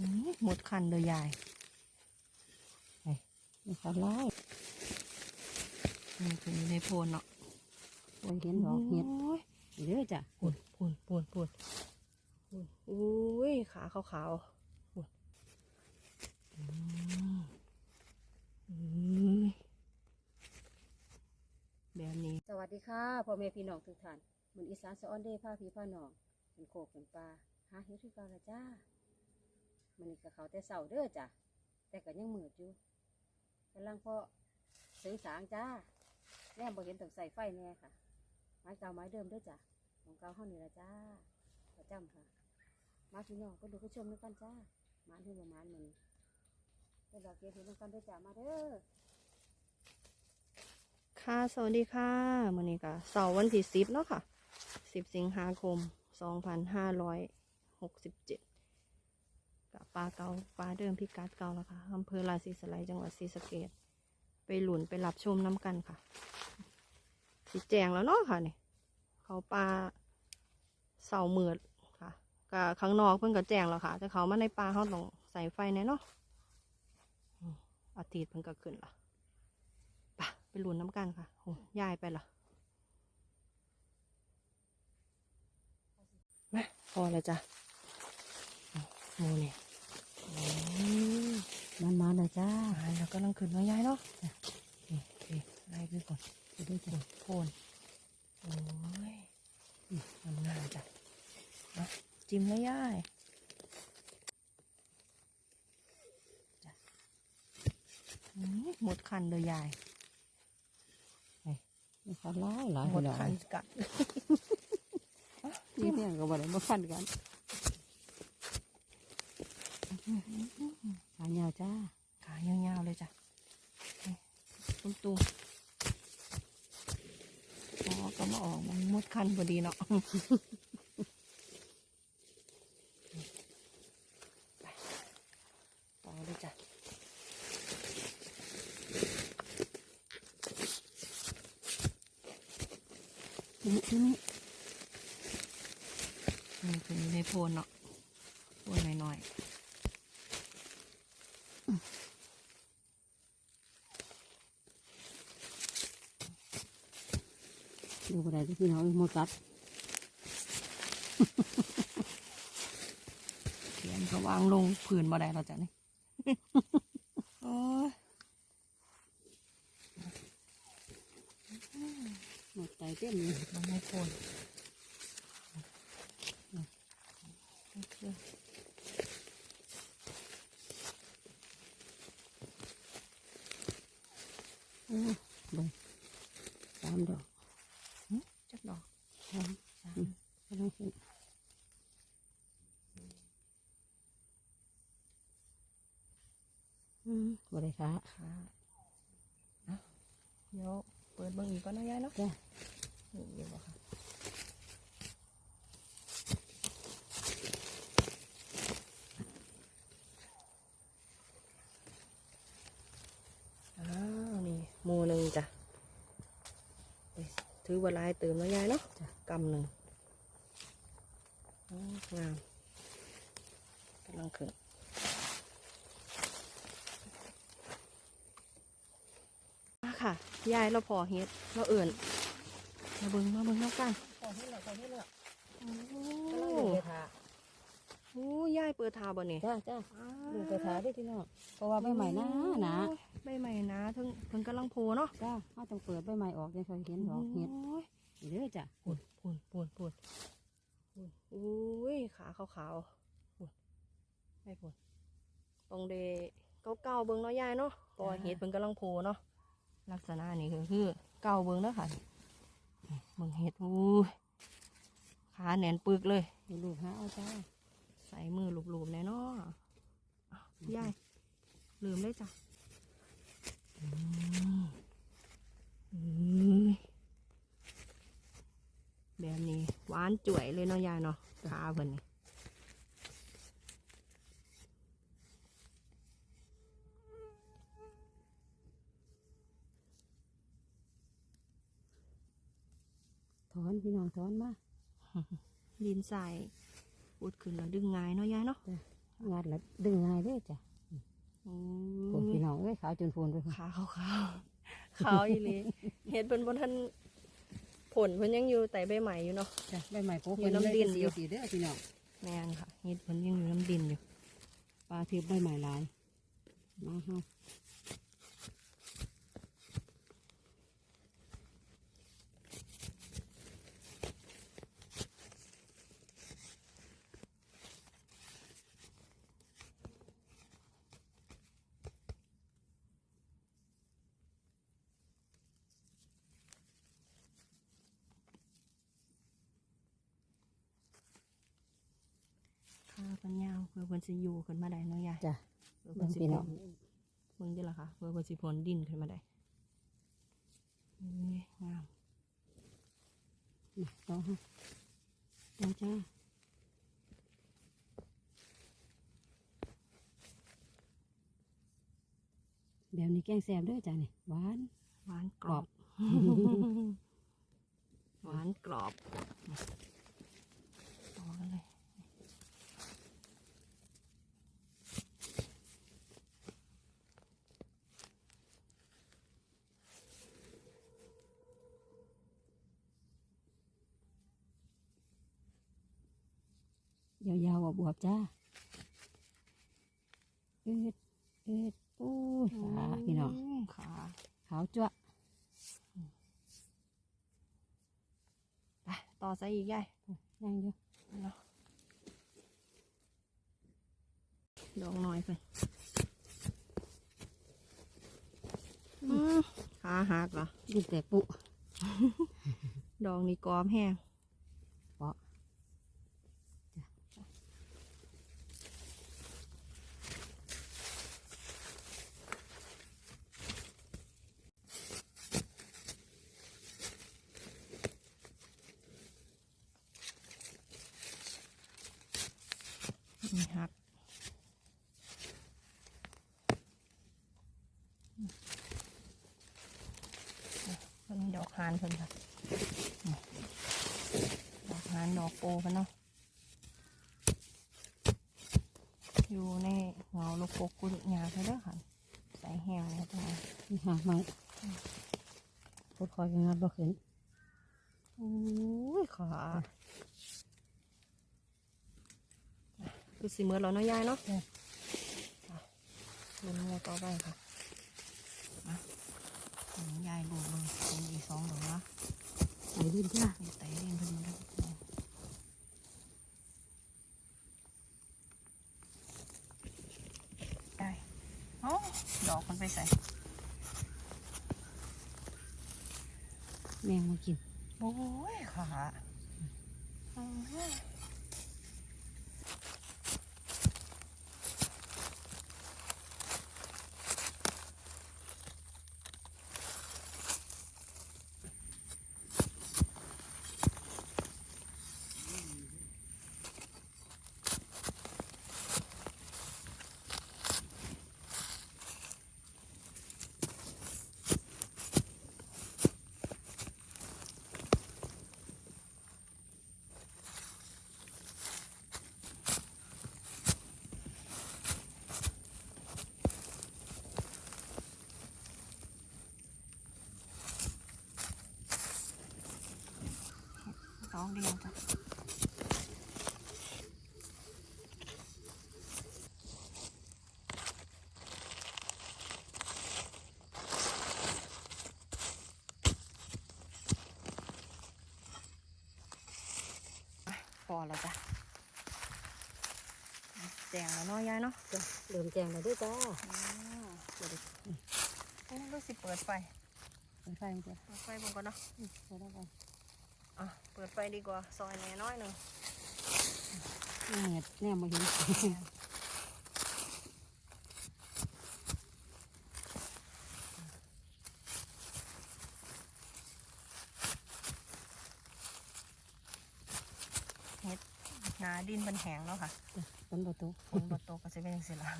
อืมหมดคันเลยยายนี่ค่ะไล่นี่คือในโพนเนาะโอ้ยเห็นดอกเห็ดโอ้ยเด้อจ้ะปูนปูนปูนปูนปูนอุ้ยขาขาวขาวๆปูนอืมอืมแบบนี้ สวัสดีค่ะพ่อแม่พี่น้องทุกท่านมืออีสานสะออนเด้ผ้าพี่ผ้าน้องเป็นโคกเป็นปลาหาเห็ดที่เก่าละจ้า มันนี่กับเขาแต่เสาเด้อจ้ะแต่ก็ยังมืดอยู่กำลังพาะเสริงสางจ้าแน่บ่เห็นต้องใส่ไฟแน่ค่ะ ไม้เก่าไม้เดิมเด้อจ้ะของเก่าห้องนี่ละจ้าประจำค่ะ มาพี่น้องก็ดูก็ชมด้วยกันจ้ามาที่ประมาณมันเดี๋ยวเราเก็บเห็ดด้วยกันเด้อจ้ามาเด้อค่ะสวัสดีค่ะมื้อนี้ก็เสาร์วันที่สิบเนาะค่ะสิบสิงหาคมสองพันห้าร้อยหกสิบเจ็ด กับปลาเกาปลาเดิมพิกัดเกาแล้วค่ะอำเภอราศีสไลจังหวัดศรีสะเกดไปหลุนไปรับชมน้ำกันค่ะสิแจงแล้วเนาะค่ะเนี่ยเขาปลาเสาเมือดค่ะกับข้างนอกเพิ่งก็แจงแล้วค่ะแต่เขามาในปลาเขาต้องใส่ไฟแน่เนาะอ,อาทิตย์เพิ่งก็ขึ้นละไปไปหลุนน้ำกันค่ะโอ้ยายไปละมาพอแล้วจ้ะ หมูเนี่ยอืมมันมาเลยจ้าอ่าแล้วก็ลังขึ้นมายายเนาะนี่นี่ไล่ไปก่อนไปด้วยจ้ะโพนโอ้ยทำงานจ้ะเอาจิ้มแล้วย่ายจ้ะอืมหมดคันเลยยายนี่ค่ะไล่หลายหมดหลาคัยนกัดนี่เพียงก็บ่ได้มาฟันกัน ขายาวจ้า ขายาวๆเลยจ้ะนี่ตุ้มตุ้มอ๋อก็มาออกมันหมดคันพอดีเนาะไปต่อเลยจ้ะทีนี้ทีนี้นี่คือในโพนเนาะโพนหน่อย ดูอะไรที่พี่น้องหมดกัดเขียนก็วางลงผืนบ่ได้เราจะนี่โอ้ยหมดใจเต็มเลยมันในโพนนี่ โอ้เบิ่งสามดอก จักดอก สาม สาม กำลังขึ้นอืมบ่ได้ค่ะ ค่ะอะเดี๋ยวเปิดเบิ่งอีกก่อนนะยายเนาะจ้านี่อยู่บ่ค่ะอ้าวนี่หมูหนึ่งจ้ะไปถือว่าหลายเติมแล้วยายเนาะจ้ะ กำหนึ่งอ้าวงามกำลังขึ้นมา ค่ะ ยายเราพอเฮ็ด เราเอื่นมาเบิ่งมาเบิ่งน้ำกันขอให้เหลือขอให้เหลือโอ้กำลังดูไปทาโอ้ยายเปิดทาบ่เนี่ยจ้าจ้าดูไปทาได้ที่นอกเพราะว่าใบใหม่นะนะใบใหม่นะถึงเพิ่งกำลังโผล่เนาะจ้าเขาต้องเปิดใบใหม่ออกยังค่อยเห็นดอกเห็ดโอ้ยนี่เด้อจ้ะปูนปูนปูนปูนปูนอุ้ยขาขาวๆปูนไม่ปูนตรงเดเก่าๆเบิ่งเนาะยายเนาะปล่อยเห็ดเพิ่งกำลังโผล่เนาะ ลักษณะนี้คือคือเก่าเบิ่งเนาะค่ะนี่เบิ่งเห็ดอุ้ยขาแหนนปึกเลยดูลูกหาเอาจ้าใส่มือหลูบๆแน่เนาะอ้าวยายลืมเลยจ้ะอืมอืมแบบนี้หวานจ่วยเลยเนาะยายเนาะขาเพิ่นนี่ ถอนพี่น้องถอนมาดินใส่อุดขึ้นแล้วดึงง่ายเนาะยายเนาะจ้ะงัดแล้วดึงง่ายเด้อจ้ะอืพวกมพี่น้องเอ้ยขาวจนพูนไปพุ่นขาวขาวขาวอีหลีเห็ดเพิ่นบนท่านผลเพิ่นยังอยู่แต่ใบใหม่อยู่เนาะจ้ะใบไม้โป๊อยู่น้ำดินอยู่สีเด้อพี่น้องแม่นค่ะเห็ดเพิ่นยังอยู่น้ำดินอยู่ปลาทิพย์ใบไม้หลายมาเฮา ข้าว เพิ่นยาวเพื่อเพิ่นสิอยู่ขึ้นมาได้เนาะยายจ้ะเพื่อเพิ่นสิเบิ่งพี่ผน้อลงมึงดิล่ะค่ะเพื่อเพิ่นสิผลดินขึ้นมาได้นี่งามมาต่อเฮาจ้าจ้าแบบนี้แกงแซ่บเด้อจ้ะนี่หวานหวานกรอบ หวานกรอบต่อกันเลย ยาวๆบวบๆจ้าเอ็ดเอ็ดโอ้ยขาพี่น้องมขาขาวจ้วะไปต่อใส่อีกยายยังอยู่เนาะดอกน้อยไปอืมขาหักเหรอดินแต่ปุ ดอกนี้กรอบแห้ง เปาะ นี่หักเพิ่นดอกหานเพิ่นค่ะนี่ดอกหานดอกโปกันเนาะ อยู่ในเงาลูกกกกุลหยาไปเด้อค่ะ ใส่แห้งเลยตรงนี้นี่หาไม้พุดคอยกันงัดบ่ขึ้นอุ้ยขาคือสีเมือแล้วเนาะยายเนาะลุ้นงูต่อไปค่ะอะอืมยายดูมึงเป็นอีกสองดอกนะใส่ดินจ้ามีไตเล่นพอดีนะได้เอ้าดอกมัน ไปใส่แมงมากิน โอ้ยขา อืมสองเดียวจ้ะอะพอแล้วจ้ะแจงแล้วเนาะยายเนาะจ้ะเริ่มแจงแล้วเด้วยจ้าอืมเดี๋ยวดิโอ้รู้สิเปิดไฟเปิดไฟมันจ้ะเปิดไฟบนก่อนเนาะเปิดแล้วกัน อะ เปิดไฟดีกว่า ซอยแหน่น้อยหนึ่งแน่แน่มาเห็นหนาดินเป็นแห้งแล้วค่ะฝนประตูฝนบดตกก็จะเป็นอย่างสิละ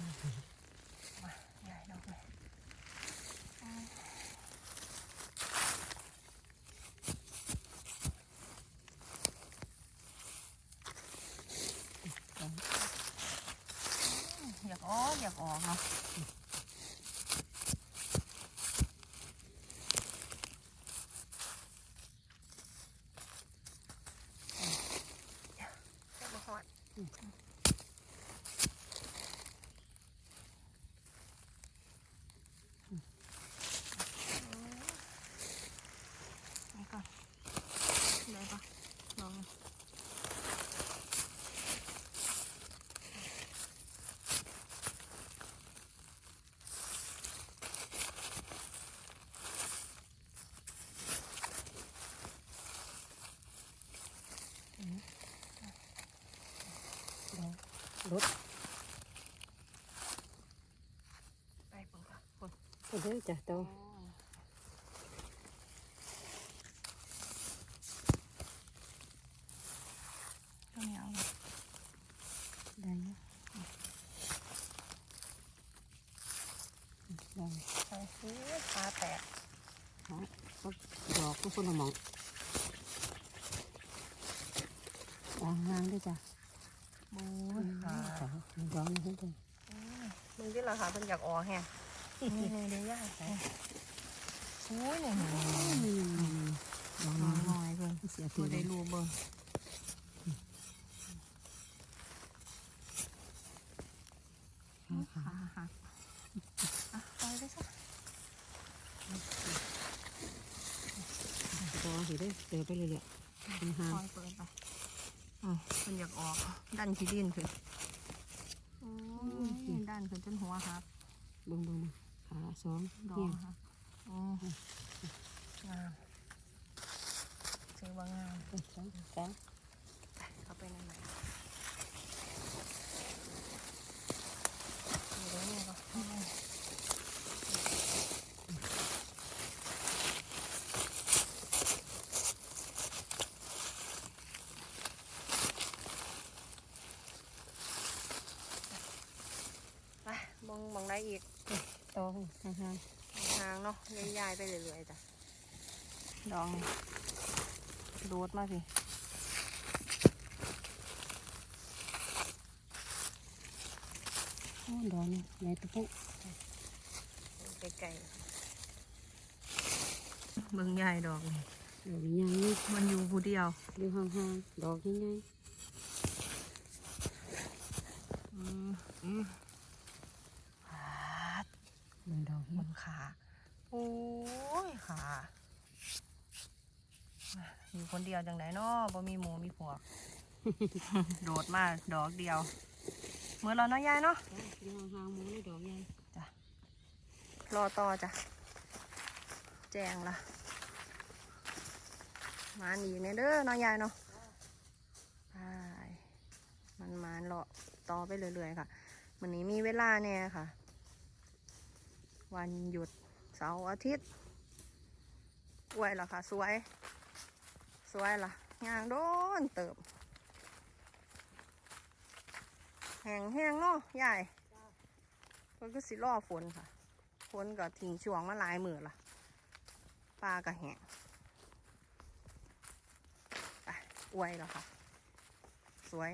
อยากออกเนาะ รถไปเบิ่งก่อนคนก็เด้อจ้ะโตข้าวเหนียวได้อยู่ได้ใส่ซื้อขาแตกฮะก็ดอกก็คนละหมองวางวางด้วยจ้ะบูขา ขาดอนี่เพิ่นมึงที่ราคาเป็นอยากออกแฮะนี่นี่เดี๋ยวย่าโอ้ยเนี่ยดอกน้น้อยเพิ่นเสียตัวได้รูเบิ่งขาหักอะปล่อยไปซะดอกสิได้เจอไปเรื่อยๆปล่อยเปิดไปอืมมันอยากออก ดันขี้ดิ้นโอ้ยดันขึ้น จนหัวหักเบิ่งเบิ่งขาสองดอเหี่ยกหักอืมงามถือว่างาม สองสอง เข้าไปนั่นไหนมีเรื่องนี้ก็ไปมองมองได้อีก ต องห่างทางเนาะย้ายๆไปเรื่อยๆจ้ะดองนี่โดดมาสิๆโอ้ดอกนี่ใหญ่ตะปุไกลๆเบิ่งใหญ่ดอกนี่ดอกใหญ่นี่มันอยู่ผู้เดียวอยู่ห่างๆดอกใหญ่อืมอืมหาด ๆเหมือนดอก บ เห็ด น ขาโอ้ยขาอยู่คนเดียวจังไหนเนาะบ่มีหมูมีพวกโดดมาดอกเดียวเมื่อเราเนาะยายเนาะอยู่ห่างๆหมูนี่ดอกใหญ่รอต่อจ้ะแจงละมาหนีเนี่ยเด้อเน้องยายเนาะไปมันมานรอต่อไปเรื่อยๆค่ะวันนี้มีเวลาเนี่ยค่ะ วันหยุดเสาร์อาทิตย์อวยเหรอคะสวย สวยล่ะยางโดนเติบแห้งแห้งเนาะยายมันก็สิรอฝนค่ะฝนก็ทิ้งช่วงมาหลายมือละปลาก็แห้งอวยแล้วค่ะ สวย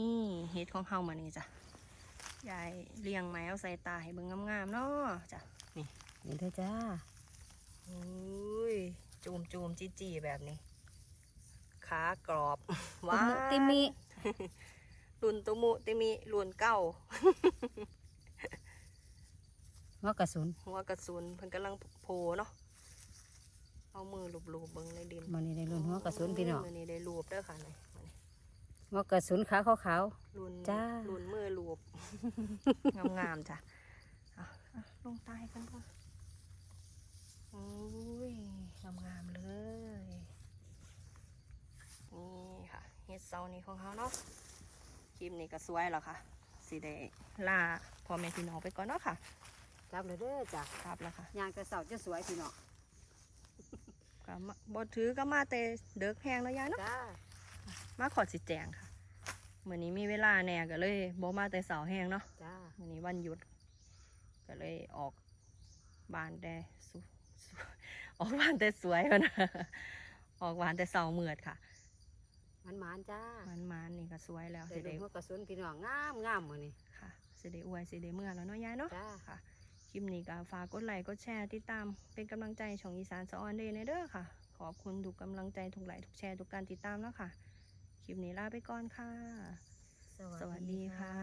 นี่เห็ดของเฮามานี่จ้ะยายเลี้ยงไม้เอาใส่ตาให้เบิ่งงามๆเนาะจ้ะนี่เด้อจ้าอุ้ยจูมจูมจีจีแบบนี้ ขากรอบหว้าว้าติมิรุ่นตุมุติมิรุ่นเก้าหัวกระสุนหัวกระสุนเพิ่นกำลังโผล่เนาะเอามือลูบๆเบิ่งในดินมันนี่ได้รุ่นหัวกระสุนพี่น้องมือนี้ได้ลูบเด้อค่ะนี่มื้อ นี้หัวกระสุนขาขาวรุ่นจ้ารุ่นมือลูบงามๆจ้ะอะอะลงใต้กันก่อนอุ้ยงามๆเลยนี่ค่ะเฮ็ดเซานี้ของเขาเนาะคลิปนี้ก็สวยแล้วค่ะสิได้ลาพ่อแม่พี่น้องไปก่อนเนาะค่ะๆจับเลยเด้อจ้ะครับแล้วค่ะยางกระเสาจะสวยพี่น้องก็มาบ่ถือก็มาแต่เด็กแพงแล้วยายเนาะ จ้ามาขอสิแจงค่ะมื้อนี้มีเวลาแหน่ก็เลยบ่มาแต่เสาร์แห้งเนาะจ้ามื้อนี้วันหยุด ก็เลยออกบานแต่สุสุออกบานแต่สวยพะนะออกบานแต่เสาเมือดค่ะมันหมานจ้ามันมันนี่ก็สวยแล้วได้สิดูได้หัวกระสุนพี่น้องงามงามมือนี่ค่ะสิได้อวยสิได้เมื่อแล้วเนาะยายเนาะจ้าค่ะ คลิปนี้ก็ฝากกดไลค์กดแชร์ติดตามเป็นกำลังใจช่องอีสานสะออนเดย์ในเด้อค่ะ ขอบคุณทุกกำลังใจทุกไลค์ทุกแชร์ทุกการติดตามแล้วค่ะค ลิปนี้ลาไปก่อนค่ะ สวัสดีค่ะ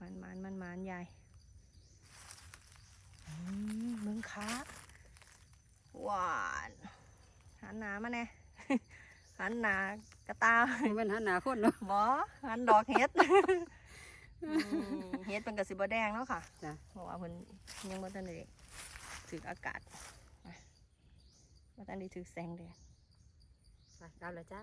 มันมันมันมันใหญ่อืมมึงคะหวานหันหนามาแน่หันหนากระตามันเป็นหันหนาคนเนาะบอหันดอกเฮ็ดอืมเฮ็ดเป็นกระสิบแดงแล้วค่ะจ้าเพราะว่าเพิ่นยังบ่ทันได้ถึกอากาศบ่ทันได้ถึกแสงแดด ไปดาวแล้วจ้า